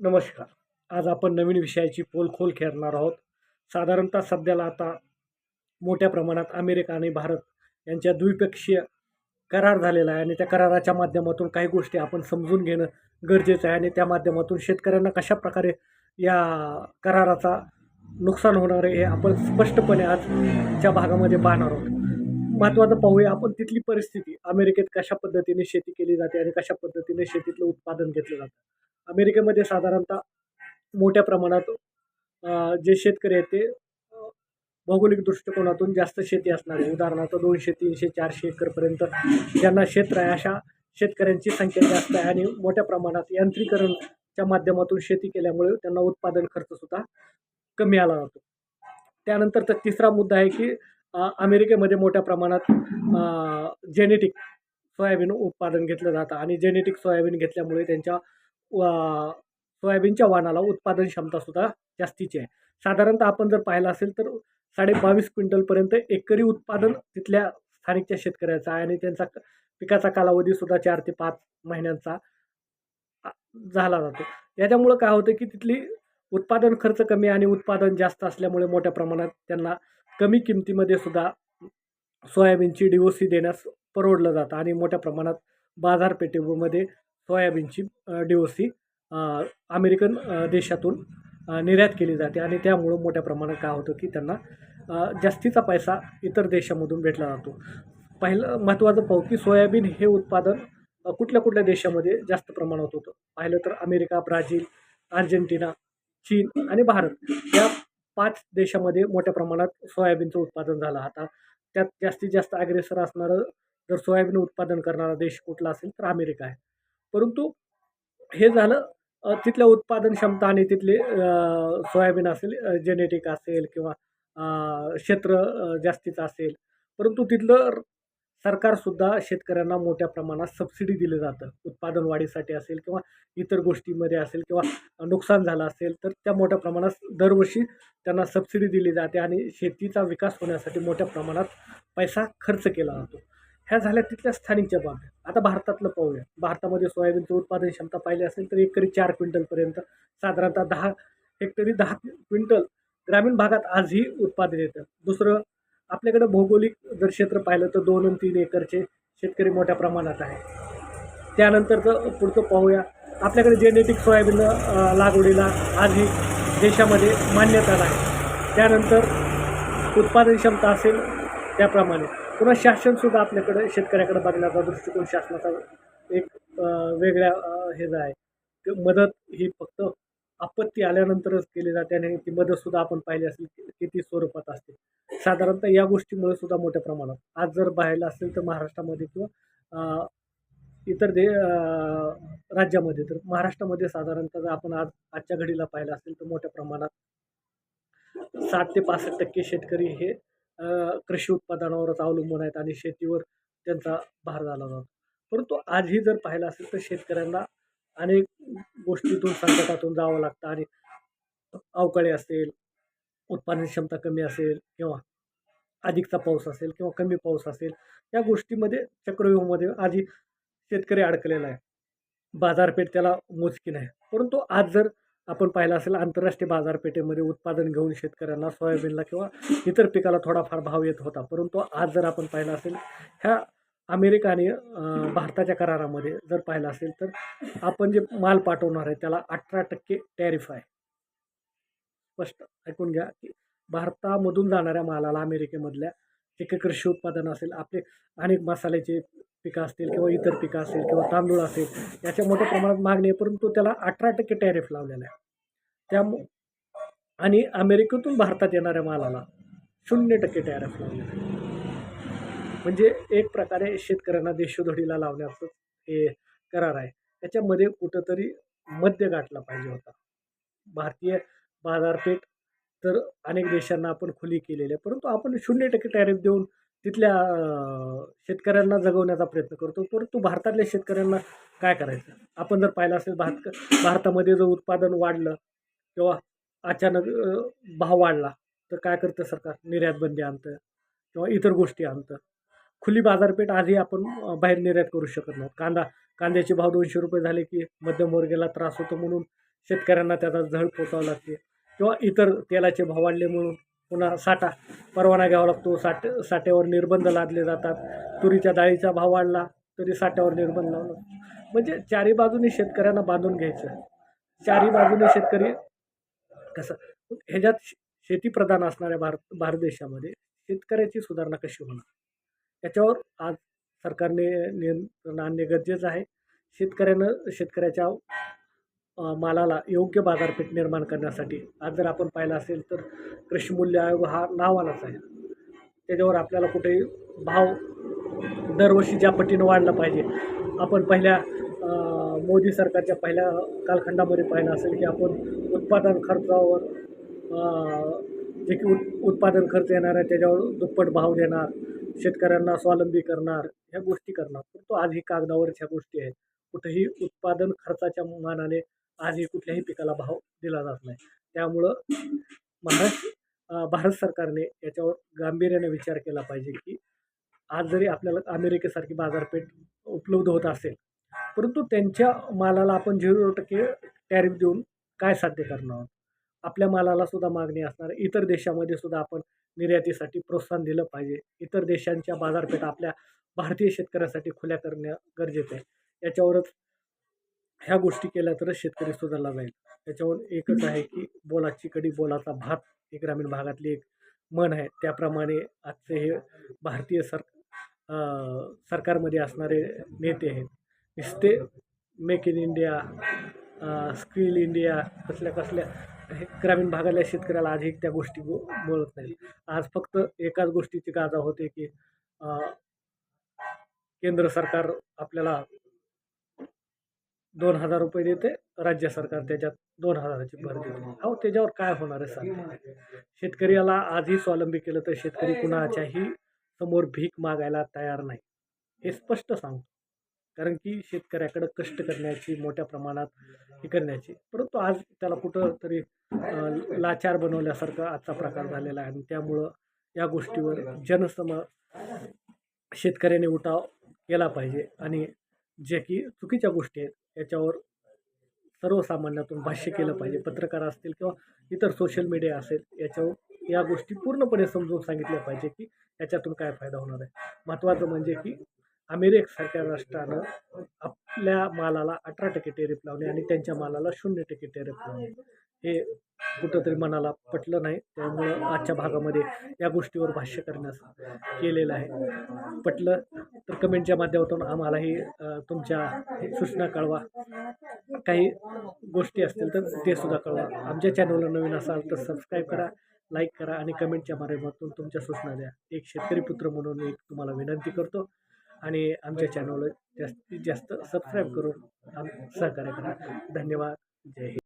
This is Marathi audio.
नमस्कार. आज आपण नवीन विषयाची पोलखोल खेळणार आहोत. साधारणतः सध्याला आता मोठ्या प्रमाणात अमेरिका आणि भारत यांच्या द्विपक्षीय करार झालेला आहे आणि त्या कराराच्या माध्यमातून काही गोष्टी आपण समजून घेणं गरजेचं आहे आणि त्या माध्यमातून शेतकऱ्यांना कशा प्रकारे या कराराचा नुकसान होणार आहे हे आपण स्पष्टपणे आजच्या भागामध्ये पाहणार आहोत. महत्त्वाचं पाहूया आपण तिथली परिस्थिती. अमेरिकेत कशा पद्धतीने शेती केली जाते आणि कशा पद्धतीने शेतीतलं उत्पादन घेतलं जातं? अमेरिकेमध्ये साधारणतः मोठ्या प्रमाणात जे शेतकरी आहेत ते भौगोलिक दृष्टिकोनातून जास्त शेती असणार आहे. उदाहरणार्थ दोनशे तीनशे चारशे एकरपर्यंत ज्यांना क्षेत्र आहे अशा शेतकऱ्यांची संख्या जास्त आहे आणि मोठ्या प्रमाणात यांत्रिकरणच्या माध्यमातून शेती केल्यामुळे त्यांना उत्पादन खर्चसुद्धा कमी आला जातो. त्यानंतर तर तिसरा मुद्दा आहे की अमेरिकेमध्ये मोठ्या प्रमाणात जेनेटिक सोयाबीन उत्पादन घेतलं जातं आणि जेनेटिक सोयाबीन घेतल्यामुळे त्यांच्या सोयाबीनच्या वाणाला उत्पादन क्षमतासुद्धा जास्तीची आहे. साधारणतः आपण जर पाहिलं असेल तर साडे बावीस क्विंटलपर्यंत एकरी उत्पादन तिथल्या स्थानिकच्या शेतकऱ्याचा आहे आणि त्यांचा क- पिकाचा कालावधीसुद्धा चार ते पाच महिन्यांचा झाला जातो. याच्यामुळं काय होतं की तिथली उत्पादन खर्च कमी आणि उत्पादन जास्त असल्यामुळे मोठ्या प्रमाणात त्यांना कमी किमतीमध्ये सुद्धा सोयाबीनची डी ओ सी देण्यास परवडलं जातं आणि मोठ्या प्रमाणात बाजारपेठेमध्ये सोयाबीनची डी ओ सी अमेरिकन देशातून निर्यात केली जाते आणि त्यामुळं मोठ्या प्रमाणात काय होतं की त्यांना जास्तीचा पैसा इतर देशामधून भेटला जातो. पहिलं महत्त्वाचं पाहू की सोयाबीन हे उत्पादन कुठल्या कुठल्या देशामध्ये जास्त प्रमाणात होतं. पाहिलं तर अमेरिका ब्राझील अर्जेंटिना चीन आणि भारत या पाच देशामध्ये मोठ्या प्रमाणात सोयाबीनचं उत्पादन झालं. आता त्यात जास्तीत जास्त अग्रेसर असणारं जर सोयाबीन उत्पादन करणारा देश कुठला असेल तर अमेरिका आहे. परंतु हे झालं तिथल्या उत्पादन क्षमता आणि तिथले सोयाबीन असेल जेनेटिक असेल किंवा क्षेत्र जास्तीचं असेल. परंतु तिथलं र- सरकारसुद्धा शेतकऱ्यांना मोठ्या प्रमाणात सबसिडी दिलं जातं. उत्पादन वाढीसाठी असेल किंवा इतर गोष्टीमध्ये असेल किंवा नुकसान झालं असेल तर त्या मोठ्या प्रमाणात दरवर्षी त्यांना सबसिडी दिली जाते आणि शेतीचा विकास होण्यासाठी मोठ्या प्रमाणात पैसा खर्च केला जातो. ह्या झाल्या तिथल्या स्थानिकच्या बाबी आता भारतातलं पाहूया. भारतामध्ये सोयाबीनचं उत्पादन क्षमता पाहिली असेल तर एकरी चार क्विंटलपर्यंत साधारणतः दहा हेक्टरी दहा क्विंटल ग्रामीण भागात आजही उत्पादन येतं. दुसरं आपल्याकडं भौगोलिक जर क्षेत्र पाहिलं तर दोन आणि तीन एकरचे शेतकरी मोठ्या प्रमाणात आहे. त्यानंतरचं पुढचं पाहूया. आपल्याकडे जेनेटिक सोयाबीन लागवडीला आजही देशामध्ये मान्यता नाही. त्यानंतर उत्पादन क्षमता असेल त्याप्रमाणे. पुन्हा शासनसुद्धा आपल्याकडे शेतकऱ्याकडे बघण्याचा दृष्टिकोन शासनाचा एक वेगळ्या हे आहे. क- मदत ही फक्त आपत्ती आल्यानंतरच केली जाते आणि ती मदतसुद्धा आपण पाहिली असेल की किती स्वरूपात असते. साधारणतः या गोष्टीमुळे सुद्धा मोठ्या प्रमाणात. आज जर पाहायला असेल तर महाराष्ट्रामध्ये किंवा इतर दे राज्यामध्ये तर महाराष्ट्रामध्ये साधारणतः जर आपण आज आजच्या घडीला पाहिलं असेल तर मोठ्या प्रमाणात साठ ते पासष्ट टक्के शेतकरी हे कृषी उत्पादनावरच अवलंबून आहेत आणि शेतीवर त्यांचा भार झाला जातो. परंतु आजही जर पाहिलं असेल तर शेतकऱ्यांना अनेक गोष्टीतून संकटातून जावं लागतं आणि अवकाळी असेल उत्पादन क्षमता कमी असेल किंवा अधिकचा पाऊस असेल किंवा कमी पाऊस असेल या गोष्टीमध्ये चक्रव्यूहमध्ये आजही शेतकरी अडकलेला आहे. बाजारपेठ त्याला मोजकी नाही. परंतु आज जर आपण पाहिलं असेल आंतरराष्ट्रीय बाजारपेठेमध्ये उत्पादन घेऊन शेतकऱ्यांना सोयाबीनला किंवा इतर पिकाला थोडाफार भाव येत होता. परंतु आज जर आपण पाहिलं असेल ह्या अमेरिका आणि भारताच्या करारामध्ये जर पाहिलं असेल तर आपण जे माल पाठवणार आहे त्याला अठरा टक्के टॅरिफ आहे. स्पष्ट ऐकून घ्या की भारतामधून जाणाऱ्या मालाला अमेरिकेमधल्या एक कृषी उत्पादन असेल आपले अनेक मसाल्याचे पिकं असतील किंवा इतर पिकं असतील किंवा तांदूळ असेल याच्या मोठ्या प्रमाणात मागणी आहे परंतु त्याला अठरा टक्के टॅरिफ लावलेला आहे. त्यामु आणि अमेरिकेतून भारतात येणाऱ्या मालाला शून्य टक्के टॅरिफ लावलेला आहे. म्हणजे एक प्रकारे शेतकऱ्यांना देशोधडीला लावण्याचं हे करार आहे. त्याच्यामध्ये कुठंतरी मध्य गाठला पाहिजे होता. भारतीय बाजारपेठ तर अनेक देशांना आपण खुली केलेली आहे परंतु आपण शून्य टक्के टॅरिफ देऊन तिथल्या शेतकऱ्यांना जगवण्याचा प्रयत्न करतो. परंतु भारतातल्या शेतकऱ्यांना काय करायचं? आपण जर पाहिलं असेल भारत भारतामध्ये जर उत्पादन वाढलं किंवा अचानक भाव वाढला तर काय करतं सरकार? निर्यात बंदी आणतं किंवा इतर गोष्टी आणतं. खुली बाजारपेठ आधी आपण बाहेर निर्यात करू शकत नाही कांदा कांद्याचे भाव दोनशे रुपये झाले की मध्यमवर्गीयाला त्रास होतो म्हणून शेतकऱ्यांना त्याचा झळ पोचावा लागते किंवा इतर तेलाचे भाव वाढले म्हणून पुन्हा साठा परवाना घ्यावा लागतो. साठ साठ्यावर निर्बंध लादले जातात. तुरीच्या डाळीचा भाव वाढला तरी साठ्यावर निर्बंध लावला म्हणजे चारी बाजूनी शेतकऱ्यांना बांधून घ्यायचं. चारी बाजूने शेतकरी कसं? ह्याच्यात शे- शेतीप्रधान असणाऱ्या भारत भारत देशामध्ये शेतकऱ्याची सुधारणा कशी होणार? याच्यावर आज सरकारने नियंत्रण आणणे गरजेचं आहे. शेतकऱ्यानं शेतकऱ्याच्या मालाला योग्य बाजारपेठ निर्माण करण्यासाठी. आज जर आपण पाहिलं असेल तर कृषी मूल्य आयोग हा नावालाच आहे. त्याच्यावर आपल्याला कुठेही भाव दरवर्षी ज्या पटीनं वाढला पाहिजे आपण पहिल्या मोदी सरकारच्या पहिल्या कालखंडामध्ये पाहिलं असेल की आपण उत्पादन खर्चावर जे की उत् उत्पादन खर्च येणार आहे त्याच्यावर दुप्पट भाव देणार शेतकऱ्यांना स्वावलंबी करणार ह्या गोष्टी करणार. परंतु आज ही कागदावरच ह्या गोष्टी आहेत. कुठेही उत्पादन खर्चाच्या मानाने आजही कुठल्याही पिकाला भाव दिला जात नाही. त्यामुळं महाराष्ट्र भारत सरकारने याच्यावर गांभीर्याने विचार केला पाहिजे की आज जरी आपल्याला अमेरिकेसारखी बाजारपेठ उपलब्ध होत असेल परंतु त्यांच्या मालाला आपण झिरो टक्के टॅरिफ देऊन काय साध्य करणार आहोत? आपल्या मालाला सुद्धा मागणी असणार इतर देशामध्ये सुद्धा आपण निर्यातीसाठी प्रोत्साहन दिलं पाहिजे. इतर देशांच्या बाजारपेठा आपल्या भारतीय शेतकऱ्यासाठी खुल्या करणं गरजेचं आहे. याच्यावरच ह्या गोष्टी केल्या तरच शेतकरी सुधारला जाईल. त्याच्यावर एकच आहे की बोलाची कडी बोलाचा भात हे ग्रामीण भागातली एक म्हण आहे. त्याप्रमाणे आजचे हे भारतीय सर सरकारमध्ये असणारे नेते आहेत. नुसते make in India skill India कसल्या कसल्या हे ग्रामीण भागातल्या शेतकऱ्याला आजही त्या गोष्टी बोलत नाही आज फक्त एकाच गोष्टीची गाजा होते की केंद्र सरकार आपल्याला दोन हजार रुपये देते. राज्य सरकार त्याच्यात दोन हजाराची भर देते. अहो त्याच्यावर काय होणार आहे सांगते शेतकऱ्याला आजही स्वावलंबी केलं तर शेतकरी कुणाच्याही समोर भीक मागायला तयार नाही. हे स्पष्ट सांगतो. कारण की शेतकऱ्याकडं कष्ट करण्याची मोठ्या प्रमाणात हे करण्याची. परंतु आज त्याला कुठं तरी लाचार बनवल्यासारखा आजचा प्रकार झालेला आहे. आणि त्यामुळं या गोष्टीवर जनसम शेतकऱ्याने उठाव केला पाहिजे. आणि जे की चुकीच्या गोष्टी आहेत. याच्यावर सर्वसामान्यातून भाष्य केलं पाहिजे. पत्रकार असतील किंवा इतर सोशल मीडिया असेल याच्यावर या गोष्टी पूर्णपणे समजून सांगितल्या पाहिजे की याच्यातून काय फायदा होणार आहे. महत्त्वाचं म्हणजे की अमेरिकेसारख्या राष्ट्रानं आपल्या मालाला अठरा टक्के टेरिफ लावणे आणि त्यांच्या मालाला शून्य टक्के टेरिफ लावणे हे कुठंतरी मनाला पटलं नाही. त्यामुळं आजच्या भागामध्ये या गोष्टीवर भाष्य करण्यास केलेलं आहे. पटलं तर कमेंटच्या माध्यमातून आम्हालाही तुमच्या सूचना कळवा. काही गोष्टी असतील तर ते सुद्धा कळवा. आमच्या चॅनलला नवीन असाल तर सबस्क्राईब करा लाईक करा आणि कमेंटच्या माध्यमातून तुमच्या सूचना द्या. एक शेतकरी पुत्र म्हणून एक तुम्हाला विनंती करतो आणि आमच्या चॅनलला जास्तीत जास्त सबस्क्राईब करून आम सहकार्य करा. धन्यवाद. जय हिंद.